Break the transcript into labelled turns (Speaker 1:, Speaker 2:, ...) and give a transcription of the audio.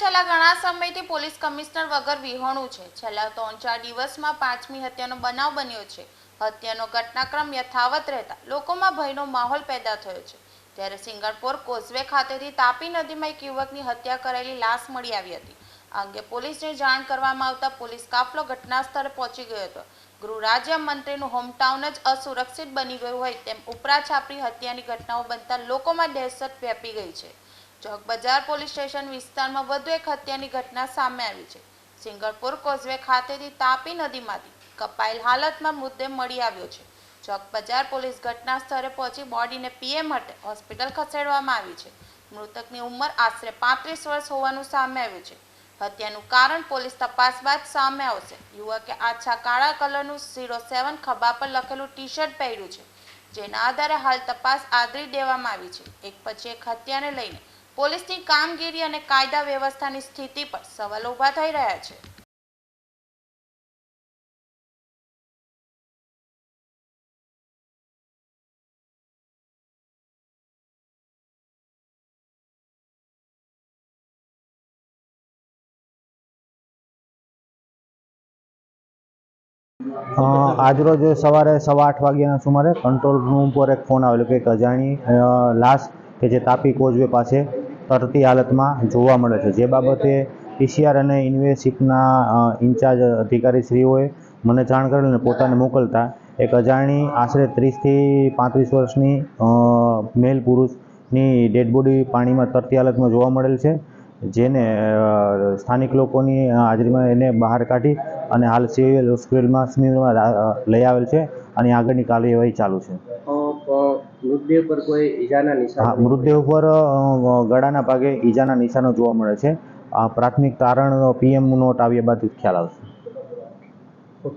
Speaker 1: છેલ્લા ઘણા સમયથી પોલીસ કમિશનર વગર વિહોણું છે. છેલ્લા ત્રણ ચાર દિવસમાં પાંચમી હત્યાનો બનાવ બન્યો છે. હત્યાનો ઘટનાક્રમ યથાવત રહેતા લોકોમાં ભયનો માહોલ પેદા થયો છે. ત્યારે સિંગાપોર કોઝવે ખાતેથી તાપી નદીમાં એક યુવકની હત્યા કરેલી લાશ મળી આવી હતી. આ અંગે પોલીસને જાણ કરવામાં આવતા પોલીસ કાફલો ઘટના સ્થળે પહોંચી ગયો હતો. ગૃહ રાજ્ય મંત્રીનું હોમટાઉન જ અસુરક્ષિત બની ગયું હોય તેમ ઉપરા છાપરી હત્યાની ઘટનાઓ બનતા લોકોમાં દહેશત વ્યાપી ગઈ છે. ચોક બજાર પોલીસ સ્ટેશન વિસ્તારમાં વધુ એક હત્યાની ઘટના સામે આવી છે. સિંગરપુર કોઝવે ખાતેથી તાપી નદીમાંથી કપાયેલ હાલતમાં મુદ્દે મળી આવ્યો છે. ચોક બજાર પોલીસ ઘટના સ્થળે પહોંચી બોડીને પીએમ માટે હોસ્પિટલ ખસેડવામાં આવી છે. મૃતકની ઉંમર આશરે પાંત્રીસ વર્ષ હોવાનું સામે આવ્યું છે. હત્યાનું કારણ પોલીસ તપાસ બાદ સામે આવશે. યુવકે આછા કાળા કલરનું ઝીરો સેવન ખભા પર લખેલું ટી શર્ટ પહેર્યું છે. જેના આધારે હાલ તપાસ આદરી દેવામાં આવી છે. એક પછી એક હત્યાને લઈને પોલીસની કામગીરી અને કાયદા વ્યવસ્થાની સ્થિતિ પર સવાલ ઊભા થઈ રહ્યા છે.
Speaker 2: આજરોજ સવારે સવા આઠ વાગ્યાના સુમારે કંટ્રોલ રૂમ પર એક ફોન આવેલો કે એક અજાણી લાશ કે જે તાપી કોઝવે પાસે તરતી હાલતમાં જોવા મળે છે. જે બાબતે પીસીઆર અને ઇન્વેસ્ટિગના અ, ઇન્ચાર્જ અધિકારીશ્રીઓએ મને જાણ કરેલ અને પોતાને મોકલતા એક અજાણી આશરે ત્રીસથી પાંત્રીસ વર્ષની મેલ પુરુષની ડેડ બોડી પાણીમાં તરતી હાલતમાં જોવા મળેલ છે જેને સ્થાનિક લોકોની હાજરીમાં એને બહાર કાઢી અને હાલ સિવિલ હોસ્પિટલમાં સ્મિરમાં લઈ આવેલ છે અને આગળની કાર્યવાહી ચાલુ છે.
Speaker 3: મૃતદેહ પર કોઈ ઈજાના નિશાન
Speaker 2: મૃતદેહ ઉપર ગળાના ભાગે ઈજાના નિશાનો જોવા મળે છે. આ પ્રાથમિક તારણ પીએમ નોટ આવ્યા બાદ ખ્યાલ આવશે.